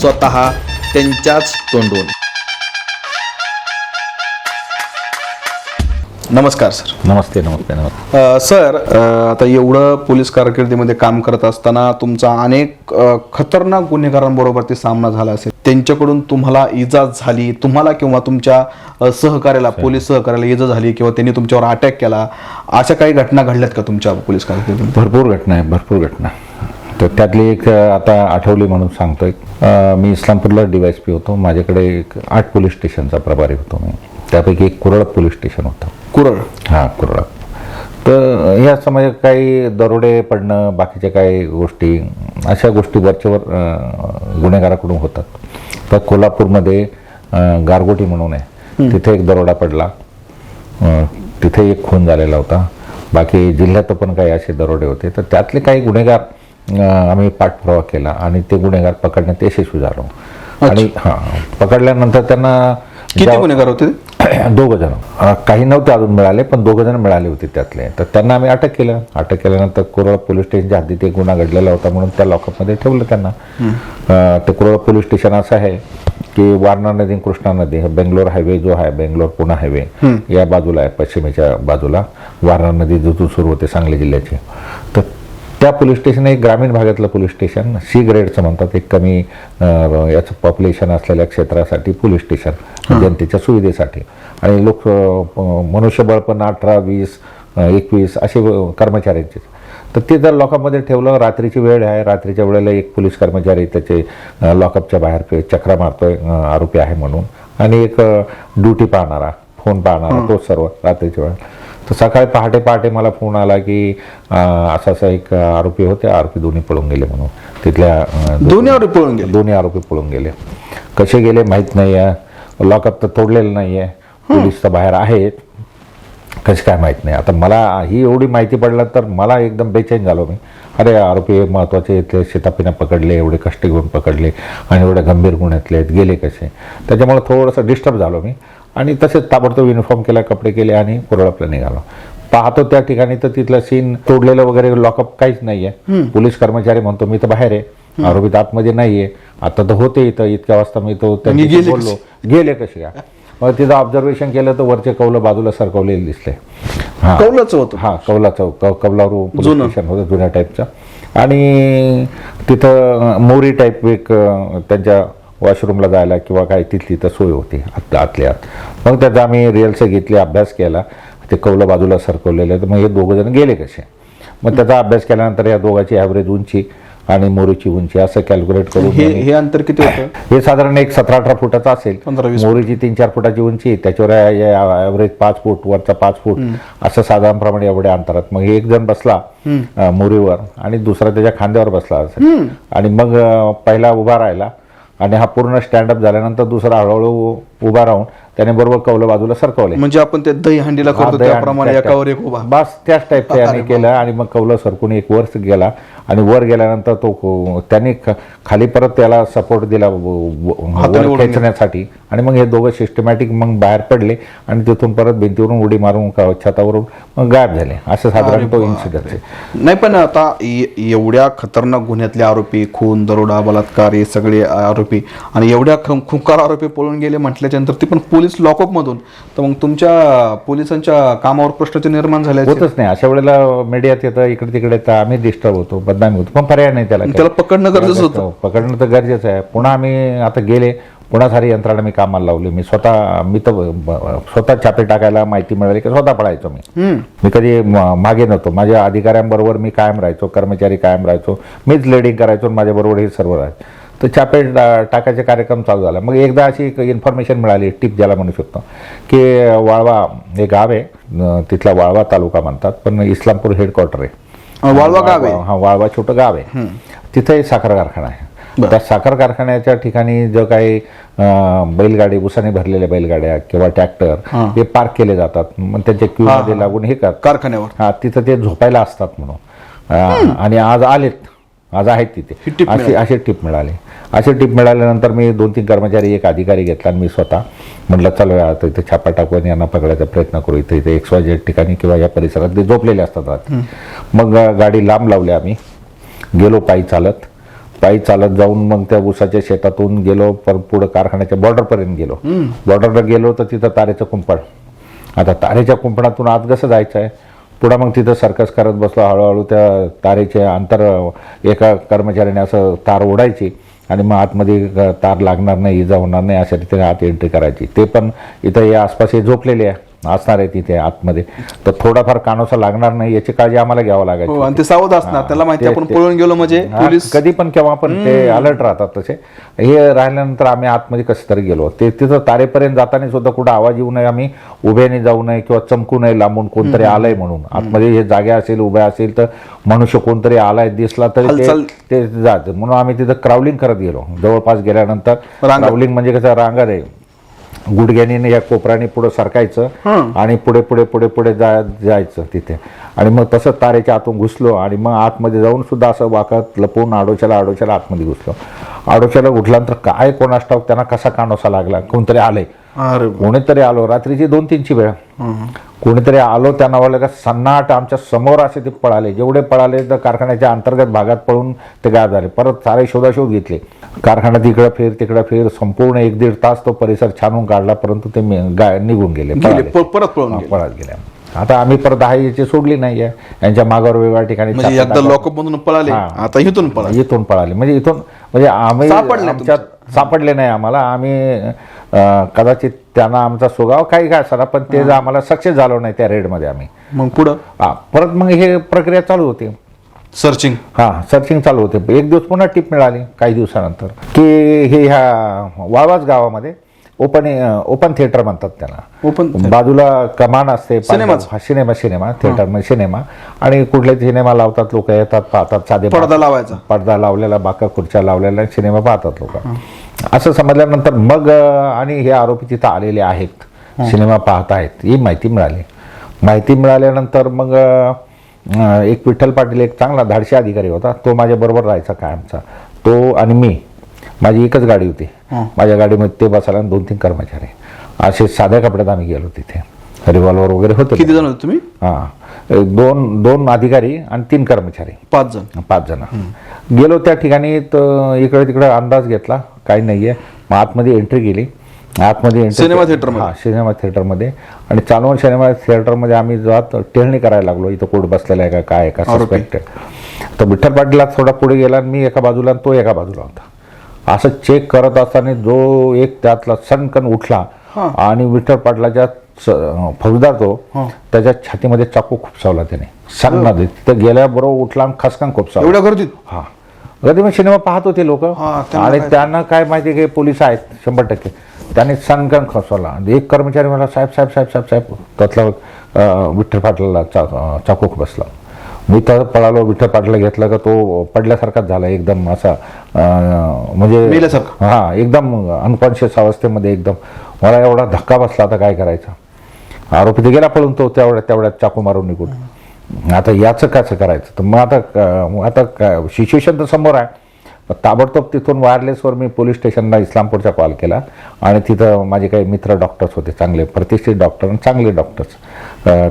स्वतः त्यांच्याच तोंडून. नमस्कार सर. नमस्ते नमस्ते नमस्ते. अ, सर अ, आता एवढं पोलीस कारकिर्दीमध्ये काम करत असताना तुमचा अनेक अ, खतरनाक गुन्हेगारांबरोबर ते सामना झाला असेल. त्यांच्याकडून तुम्हाला इजा झाली तुम्हाला किंवा तुमच्या अ, सहकार्याला पोलीस सहकार्याला इजा झाली किंवा त्यांनी तुमच्यावर अटॅक केला अशा काही घटना घडल्यात का तुमच्या पोलीस कारकिर्दीमध्ये? भरपूर घटना आहे भरपूर घटना. तर त्यातली एक आता आठवली म्हणून सांगतोय. अ, मी इस्लामपूरला डीवायस पी होतो. माझ्याकडे एक आठ पोलीस स्टेशनचा प्रभारी होतो मी. त्यापैकी एक कुरळ पोलीस स्टेशन होतं. कुरळ? हां कुरळा. तर या समाजात काही दरोडे पडणं बाकीच्या काही गोष्टी अशा गोष्टी वरचेवर अ, गुन्हेगाराकडून होतात. तर कोल्हापूरमध्ये गारगोटी म्हणून आहे. तिथे एक दरोडा पडला. तिथे एक खून झालेला होता. बाकी जिल्ह्यात पण काही असे दरोडे होते. तर त्यातले काही गुन्हेगार आम्ही पाठपुरावा केला आणि ते गुन्हेगार पकडण्यात यशस्वी झालो. आणि हां पकडल्यानंतर त्यांना किती गुन्हेगार होते? दोघं जण. काही नव्हते अजून मिळाले पण दोघं जण मिळाले होते त्यातले. तर त्यांना आम्ही अटक केलं. अटक केल्यानंतर कुरळ पोलीस स्टेशनच्या हद्दीत एक गुन्हा घडलेला होता म्हणून त्या लॉकअपमध्ये ठेवलं त्यांना. अ, ते कुरळ पोलीस स्टेशन असं आहे की वारणा नदी कृष्णा नदी बेंगलोर हायवे जो आहे बेंगलोर पुणे हायवे या बाजूला आहे पश्चिमेच्या बाजूला. वारणा नदी जिथून सुरू होते सांगली जिल्ह्याची. तर त्या पोलीस स्टेशन एक ग्रामीण भागातलं पोलीस स्टेशन सी ग्रेडचं म्हणतात एक कमी याचं पॉप्युलेशन असलेल्या क्षेत्रासाठी पोलीस स्टेशन जनतेच्या सुविधेसाठी. आणि लोक मनुष्यबळ पण अठरा वीस एकवीस असे कर्मचाऱ्यांचे. तर ते जर लॉकअपमध्ये ठेवलं रात्रीची वेळ आहे रात्रीच्या वेळेला एक पोलीस कर्मचारी त्याचे लॉकअपच्या बाहेर चक्रा मारतोय आरोपी आहे म्हणून. आणि एक ड्युटी पाहणारा फोन पाहणारा तो सर्व रात्रीच्या वेळ तर सकाळी पहाटे पहाटे मला फोन आला की असा असा एक आरोपी होते आरोपी दोन्ही पळून गेले म्हणून. तिथल्या दोन्ही आरोपी पळून गेले? दोन्ही आरोपी पळून गेले. कसे गेले माहीत नाही आहे लॉकअप तर तोडलेलं नाही आहे पोलीस तर बाहेर आहेत. कसं काय माहीत नाही. आता मला ही एवढी माहिती पडलं तर मला एकदम बेचैन झालो मी. अरे आरोपी महत्त्वाचे इथले शेतापिना पकडले एवढे कष्ट घेऊन पकडले आणि एवढे गंभीर गुन्ह्यातले आहेत. गेले कसे? त्याच्यामुळे थोडंसं डिस्टर्ब झालो मी. आणि तसेच ताबडतोब युनिफॉर्म केला कपडे केले आणि कुरळपला निघालो. पाहतो त्या ठिकाणी तर तिथलं सीन तोडलेलं वगैरे लॉकअप काहीच नाही आहे पोलीस कर्मचारी म्हणतो मी तर बाहेर आहे. आरोपी आतमध्ये नाही आहे आता तर होते इथं इतक्या वाजता मी तो गेले बोललो. गेले कसे काय मग तिथं ऑब्झर्वेशन केलं तर वरचे कौलं बाजूला सरकवलेले दिसले. हा. कौलाचं होतं. हा कौलाचं कौ कौलारू स्टेशन होतं जुन्या टाईपचं आणि तिथं मोरी टाईप एक त्यांच्या वॉशरूमला जायला किंवा काय तिथली तर सोय होती आत आतल्या आत. मग त्याचा आम्ही रिअल्स घेतली अभ्यास केला. ते कौलं बाजूला सरकवलेलं. तर मग हे दोघं जण गेले कसे? मग त्याचा अभ्यास केल्यानंतर या दोघांची ॲव्हरेज उंची आणि मोरीची उंची असं कॅल्क्युलेट करून हे हे अंतर किती होतं? हे साधारण एक सतरा अठरा फुटाचं असेल. मोरीची तीन चार फुटाची उंची त्याच्यावर ॲव्हरेज पाच फूट वरचा पाच फूट असं साधारणप्रमाणे एवढ्या अंतरात. मग एक जण बसला मोरीवर आणि दुसरा त्याच्या खांद्यावर बसला. असेल आणि मग पहिला उभा राहिला. आणि हा पूर्ण स्टँडअप झाल्यानंतर दुसरा हळूहळू उभा राहून त्याने बरोबर कौलं बाजूला सरकवले. म्हणजे आपण ते दही हंडीला करतो त्याप्रमाणे एकावर एक उभा. बस त्याच टाईपचं याने केलं आणि मग कौलं सरकून एक वर गेला आणि वर गेल्यानंतर तो त्याने खाली परत त्याला सपोर्ट दिला खेचण्यासाठी. आणि मग हे दोघं सिस्टमॅटिक मग बाहेर पडले आणि तिथून परत भिंतीवरून उडी मारून छतावरून मग गायब झाले. असं साधारण तो इन्सिडन्स आहे. नाही पण आता एवढ्या खतरनाक गुन्ह्यातले आरोपी खून दरोडा बलात्कार हे सगळे आरोपी आणि एवढ्या खुंकार आरोपी पळून गेले म्हटल्याच्या नंतर ते पण पोलीस लॉकअप मधून. तर मग तुमच्या पोलिसांच्या कामावर प्रश्न निर्माण झाले. होतच नाही. अशा वेळेला मीडियात येतं इकडे तिकडे येतं आम्ही डिस्टर्ब होतो बदनामी होतो. पण पर्याय नाही त्याला. त्याला पकडणं गरजेचं होतं. पकडणं तर गरजेचं आहे. पुन्हा आम्ही आता गेले पुन्हा सारी यंत्रणा मी कामाला लावली. मी स्वतः मी तर स्वतः छापे टाकायला माहिती मिळाली की स्वतः पळायचो मी. मी कधी मागे नव्हतो. माझ्या अधिकाऱ्यांबरोबर मी कायम राहायचो कर्मचारी कायम राहायचो. मीच लेडिंग करायचो आणि माझ्याबरोबर हे सर्व राहायचं. तर छापे टा- टाकायचे कार्यक्रम चालू झाला. मग एकदा अशी एक इन्फॉर्मेशन मिळाली टिप ज्याला म्हणू शकतो की वाळवा हे गाव आहे तिथला वाळवा तालुका म्हणतात पण इस्लामपूर हेडक्वार्टर आहे. वाळवा गाव आहे? हा वाळवा छोटं गाव आहे. तिथे साखर कारखाना आहे. त्या साखर कारखान्याच्या ठिकाणी जो काही बैलगाडी उसाने भरलेल्या बैलगाड्या किंवा ट्रॅक्टर हे. पार्क केले जातात. मग त्यांच्या क्यू मध्ये लागून हे कारखान्यावर. हा तिथं ते झोपायला असतात म्हणून. आणि आज आलेत. आज आहेत तिथे. अशी अशी टिप मिळाली. अशी टिप मिळाल्यानंतर मी दोन तीन कर्मचारी एक अधिकारी घेतला आणि मी स्वतः म्हटलं चलो आता इथे छापा टाकून यांना पकडायचा प्रयत्न करू. इथे इथे एक्स वाय झेड ठिकाणी किंवा या परिसरात ते झोपलेले असतात रात्री मग गाडी लांब लावली आम्ही. गेलो पायी चालत. पायी चालत जाऊन मग त्या ऊसाच्या शेतातून गेलो पर पुढं कारखान्याच्या बॉर्डरपर्यंत गेलो. बॉर्डरला गेलो तर तिथं तारेचं कुंपण. आता तारेच्या कुंपणातून आत कसं जायचं आहे पुढं मग तिथं सर्कस करत बसलो हळूहळू त्या तारेचे अंतर एका कर्मचाऱ्याने असं तार ओढायची आणि मग आतमध्ये तार लागणार नाही इजा होणार नाही अशा रीतीने आत एंट्री करायची. ते पण इथं या आसपास हे झोपलेले आहे. असणार आहे तिथे आतमध्ये. तर थोडाफार कानोसा लागणार नाही याची काळजी आम्हाला घ्यावं लागायची हो आणि ते सावध असणार त्याला माहिती आपण पळून गेलो म्हणजे पोलीस कधी पण केव्हा पण ते अलर्ट राहतात तसे. हे राहिल्यानंतर आम्ही आतमध्ये कसं तरी गेलो. ते तिथं तारेपर्यंत जाताना सुद्धा कुठं आवाज येऊ नये आम्ही उभ्याने जाऊ नये किंवा चमकू नये लांबून कोणतरी आलंय म्हणून. आतमध्ये हे जागा असेल उभ्या असेल तर मनुष्य कोणतरी आलाय दिसला तरी ते- जात. म्हणून आम्ही तिथं क्रावलिंग करत गेलो. जवळपास गेल्यानंतर. क्रावलिंग म्हणजे कसं रांगा रे गुडघ्याने या कोपऱ्याने पुढे सरकायचं आणि पुढे पुढे पुढे पुढे जा जायचं तिथे. आणि मग तसं तारेच्या आतून घुसलो आणि मग आतमध्ये जाऊन सुद्धा असं वाकत लपून आडोशाला आडोशाला आतमध्ये घुसलो. आडोशाला घुसल्यानंतर काय कोणास ठाऊक त्यांना कसा कानोसा लागला? कोणतरी आलंय कोणीतरी आलो. रात्रीची दोन तीनची वेळ. कोणीतरी आलो त्यांना वाटलं का सन्नाट आमच्यासमोर असे ते पळाले. जेवढे पळाले तर कारखान्याच्या अंतर्गत भागात पळून ते गायब झाले. परत सारे शोधाशोध घेतले. कारखान्यात इकडं फिर तिकडं फिर संपूर्ण एक दीड तास तो परिसर छानून काढला परंतु ते गाय निघून गेले परत पळत गेले. आता आम्ही परत आहे याची सोडली नाहीये. यांच्या मागावर वेगवेगळ्या ठिकाणी म्हणजे पळाले. आता इथून पळाले. इथून पळाले. म्हणजे इथून म्हणजे आम्ही सापडले आमच्यात सापडले नाही आम्हाला. आम्ही कदाचित त्यांना आमचा सुगाव काही काय असणार पण ते आम्हाला सक्सेस झालो नाही त्या रेडमध्ये आम्ही. मग पुढं? हा, परत मग हे प्रक्रिया चालू होती. सर्चिंग हा सर्चिंग चालू होते. एक दिवस पुन्हा टिप मिळाली काही दिवसानंतर. की हे ह्या वाळवाज गावामध्ये ओपन ओपन थिएटर म्हणतात त्याला. ओपन बाजूला कमान असते. हा, सिनेमा सिनेमा थिएटर म्हणजे सिनेमा. आणि कुठले सिनेमा लावतात लोक येतात पाहतात साधे पडदा लावायचा. पडदा लावलेला बाका खुर्च्या लावलेल्या सिनेमा पाहतात लोक. असं समजल्यानंतर मग आणि हे आरोपी तिथं आलेले आहेत. सिनेमा पाहत आहेत. ही माहिती मिळाली. माहिती मिळाल्यानंतर मग एक विठ्ठल पाटील एक चांगला धाडशी अधिकारी होता. तो माझ्या बरोबर राहायचा कायमचा. तो आणि मी. माझी एकच गाडी होती. माझ्या गाडीमध्ये ते बसायला आणि दोन तीन कर्मचारी. असे साध्या कपड्यात आम्ही गेलो तिथे. रिव्हॉल्वर वगैरे होते किती जण होते तुम्ही? हा. दोन दोन अधिकारी आणि तीन कर्मचारी. पाच जण. पाच जण. गेलो त्या ठिकाणी तर इकडे तिकडे अंदाज घेतला. काही नाहीये. मग आतमध्ये एंट्री केली आतमध्ये सिनेमा थिएटरमध्ये? हा सिनेमा थिएटरमध्ये आणि चालवून सिनेमा थिएटरमध्ये आम्ही जात टेळणी करायला लागलो. इथं कोण बसलेला आहे का काय आहे का आरोपी. सस्पेक्टेड तर विठ्ठल पाटीलला थोडा पुढे गेला आणि मी एका बाजूला तो एका बाजूला होता. असं चेक करत असताना जो एक त्यातला सणकन उठला आणि विठ्ठल पाटलाच्या फौजदार तो त्याच्या छातीमध्ये चाकू खुपसावला त्याने. सन्न तिथं गेल्याबरोबर उठला आणि खसकन खुपसावला. एवढ्या गर्दीत? हा. मग सिनेमा पाहत होते लोक. आणि त्यांना काय माहिती की पोलीस आहेत शंभर टक्के. त्यांनी सनकन खसवला एक कर्मचारी मला साहेब साहेब साहेब साहेब साहेब. त्यातला विठ्ठल पाटलाला चाकू बसला मी तर पळालो विठ्ठल पाटला घेतला का तो पडल्यासारखाच झाला एकदम असा म्हणजे. हा एकदम अनकॉन्शियस अवस्थेमध्ये एकदम. मला एवढा धक्का बसला आता काय करायचा? आरोपी तर गेला पळून तो तेवढ्या तेवढ्यात चाकू मारून निघून. आता याचं कसं करायचं? तर मग आता आता सिच्युएशन तर समोर आहे. मग ताबडतोब तिथून वायरलेसवर मी पोलीस स्टेशनला इस्लामपूरचा कॉल केला. आणि तिथं माझे काही मित्र डॉक्टर्स होते चांगले प्रतिष्ठित डॉक्टर आणि चांगले डॉक्टर्स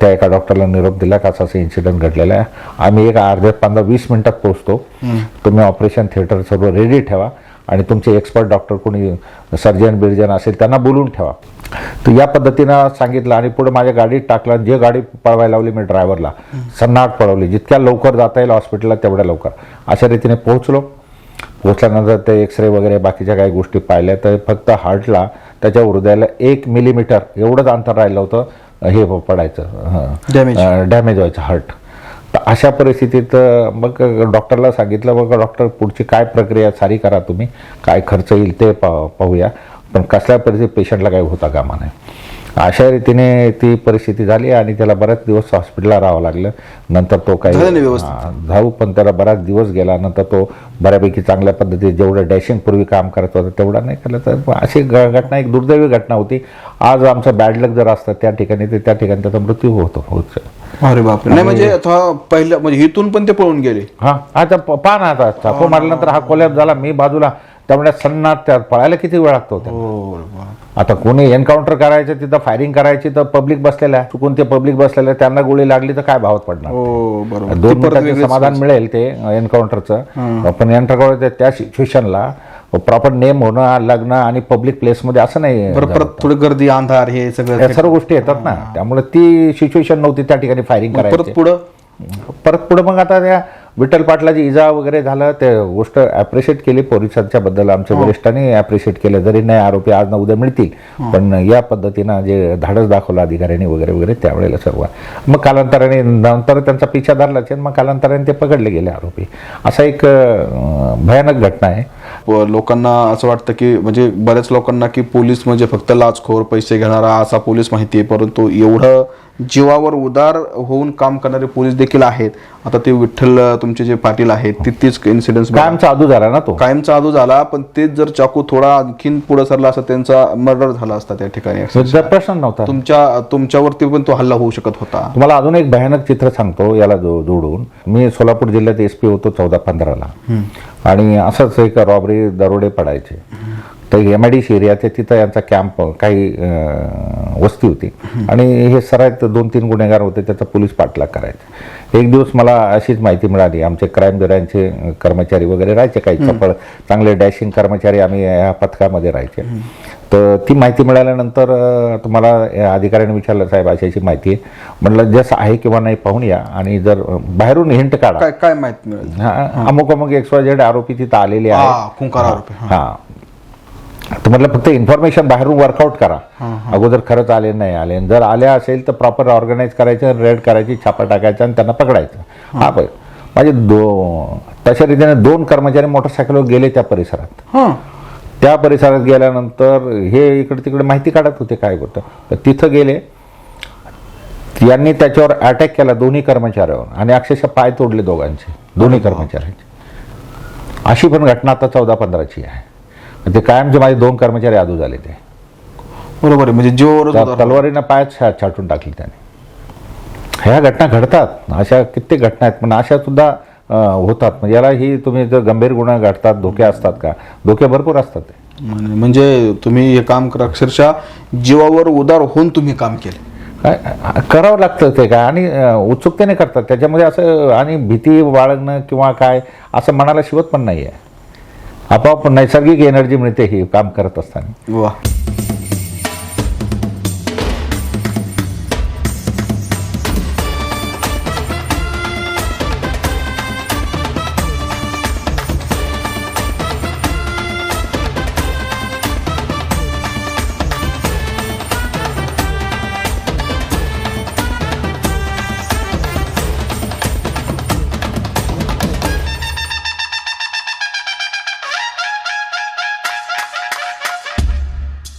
त्या एका डॉक्टरला निरोप दिला का असं असं इन्सिडेंट घडलेला आहे. आम्ही एक अर्ध्या पंधरा वीस मिनिटात पोहोचतो. तुम्ही ऑपरेशन थिएटर सर्व रेडी ठेवा. आणि तुमचे एक्सपर्ट डॉक्टर कोणी सर्जन बिर्जन असेल त्यांना बोलून ठेवा. तर या पद्धतीनं सांगितलं आणि पुढे माझ्या गाडीत टाकलं जे गाडी पळवायला लावली मी ड्रायव्हरला सन्नाट पळवली. जितक्या लवकर जाता येईल हॉस्पिटलला तेवढ्या लवकर. अशा रीतीने पोहोचलो. पोहोचल्यानंतर ते एक्सरे वगैरे बाकीच्या काही गोष्टी पाहिल्या तर फक्त हार्टला त्याच्या हृदयाला एक मिलीमीटर एवढंच अंतर राहिलं होतं हे पडायचं Damage. डॅमेज व्हायचं हार्ट तर अशा परिस्थितीत मग डॉक्टरला सांगितलं मग डॉक्टर पुढची काय प्रक्रिया सारी करा तुम्ही काय खर्च येईल ते पा पाहूया. पण कसल्या परिस्थितीत पेशंटला काही होता कामा नाही अशा रीतीने ती परिस्थिती झाली आणि त्याला बऱ्याच दिवस हॉस्पिटलला राहावं लागलं. नंतर तो काही जाऊ पण त्याला बराच दिवस गेला. नंतर तो बऱ्यापैकी चांगल्या पद्धतीने जेवढं डॅशिंग पूर्वी काम करत होता तेवढा नाही केलं. तर अशी घटना एक दुर्दैवी घटना होती. आज आमचं बॅड लक जर असतं त्या ठिकाणी तर त्या ठिकाणी त्याचा मृत्यू होतो. अरे बापरे. नाही म्हणजे पहिलं म्हणजे इथून पण ते पळून गेले. हा आता पहा ना आता. चाकू मारल्यानंतर हा कोलॅप झाला. मी बाजूला त्यामुळे सन्नाट त्या पळायला किती वेळ लागतो त्याला? आता कोणी एन्काउंटर करायचं तिथं फायरिंग करायची तर पब्लिक बसलेलं आहे चुकून ते पब्लिक बसलेलं त्यांना गोळी लागली तर काय भावात पडणार? हो दोन मिनिटाचं वेगळीच समाधान मिळेल ते एन्काउंटरचं पण एन्काउंटर त्या सिच्युएशनला प्रॉपर नेम होणं लग्न आणि पब्लिक प्लेसमध्ये असं नाही परत परत थोडी गर्दी अंधार हे सगळं सर्व गोष्टी येतात ना. त्यामुळे ती सिच्युएशन नव्हती त्या ठिकाणी फायरिंग करायची. पुढं? परत पुढे मग आता त्या विठ्ठल पाटलाची इजा वगैरे झालं ते गोष्ट ॲप्रिशिएट केली पोलिसांच्या बद्दल आमच्या वरिष्ठांनी ॲप्रिशिएट केलं. जरी नाही आरोपी आज ना उद्या मिळतील पण या पद्धतीनं जे धाडस दाखवलं अधिकाऱ्यांनी वगैरे वगैरे त्यावेळेला सर्व. मग कालांतराने नंतर त्यांचा पिछा धरलाच मग कालांतराने ते पकडले गेले आरोपी. असा एक भयानक घटना आहे. लोकांना असं वाटतं की म्हणजे बऱ्याच लोकांना की पोलीस म्हणजे फक्त लाचखोर पैसे घेणारा असा पोलीस माहिती आहे परंतु एवढं जीवावर उदार होऊन काम करणारे पोलीस देखील आहेत. आता ते विठ्ठल तुमचे जे पाटील आहेत तिथेच इन्सिडेंट कायमचा अदू झाला ना तो? कायमचा आदू झाला पण तेच जर चाकू थोडा आणखीन पुढे सरला असता त्यांचा मर्डर झाला असता त्या ठिकाणी. प्रश्न नव्हता. तुमच्या तुमच्यावरती पण तो हल्ला होऊ शकत होता. तुम्हाला अजून एक भयानक चित्र सांगतो याला जोडून. मी सोलापूर जिल्ह्यात एस पी होतो चौदा पंधराला. आणि असंच एक रॉबरी दरोडे पडायचे. तर एम आय डी एरियाचे तिथं यांचा कॅम्प काही वस्ती होती. आणि हे सरायत दोन तीन गुन्हेगार होते त्याचा पोलीस पाठलाग करायचे. एक दिवस मला अशीच माहिती मिळाली. आमचे क्राईम ब्युरोचे कर्मचारी वगैरे राहायचे काही चपळ चांगले डॅशिंग कर्मचारी आम्ही या पथकामध्ये राहायचे. तर ती माहिती मिळाल्यानंतर तुम्हाला अधिकाऱ्याने विचारलं साहेब अशी अशी माहिती आहे. म्हटलं जसं आहे किंवा नाही पाहून या. आणि जर बाहेरून हिंट काढा. काय काय माहीत मिळेल? हा, अमुक अमुक एक्स वाय झेड आरोपी तिथं आलेले हा, खुंखार आरोपी, हा. तर म्हटलं फक्त इन्फॉर्मेशन बाहेरून वर्कआउट करा. अगोदर खरंच आले नाही आले. जर आले असेल तर प्रॉपर ऑर्गनाईज करायचं रेड करायची छापा टाकायचा आणि त्यांना पकडायचं. हा पण माझे दो तशा रीतीने दोन कर्मचारी मोटरसायकलवर गेले त्या परिसरात. हा. त्या परिसरात गेल्यानंतर हे इकडे तिकडे माहिती काढत होते काय होतं. तर तिथं गेले. यांनी त्याच्यावर अटॅक केला दोन्ही कर्मचाऱ्यावर आणि अक्षरशः पाय तोडले दोघांचे दोन्ही कर्मचाऱ्यांचे. अशी पण घटना आता चौदा पंधराची आहे. ते कायमचे माझे दोन कर्मचारी आदू झाले ते. बरोबर आहे म्हणजे उदार. तलवारीनं पाय छाटून टाकले त्याने. ह्या घटना घडतात अशा कित्येक घटना आहेत पण अशा सुद्धा होतात. म्हणजे याला ही तुम्ही जर गंभीर गुन्हा घडतात धोके असतात का? धोके भरपूर असतात ते. म्हणजे तुम्ही हे काम करा अक्षरशः जीवावर उदार होऊन तुम्ही काम केले. करावं लागतं ते काय? आणि उत्सुकतेने करतात. त्याच्यामध्ये असं आणि भीती बाळगणं किंवा काय असं मनाला शिवत पण नाही आहे आपोआप नैसर्गिक एनर्जी मिळते ही काम करत असताना. वा.